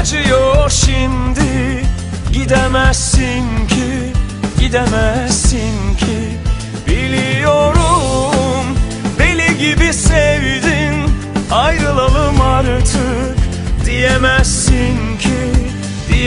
acıyor şimdi. Gidemezsin ki, gidemezsin ki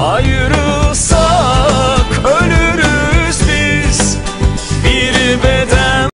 Ayrı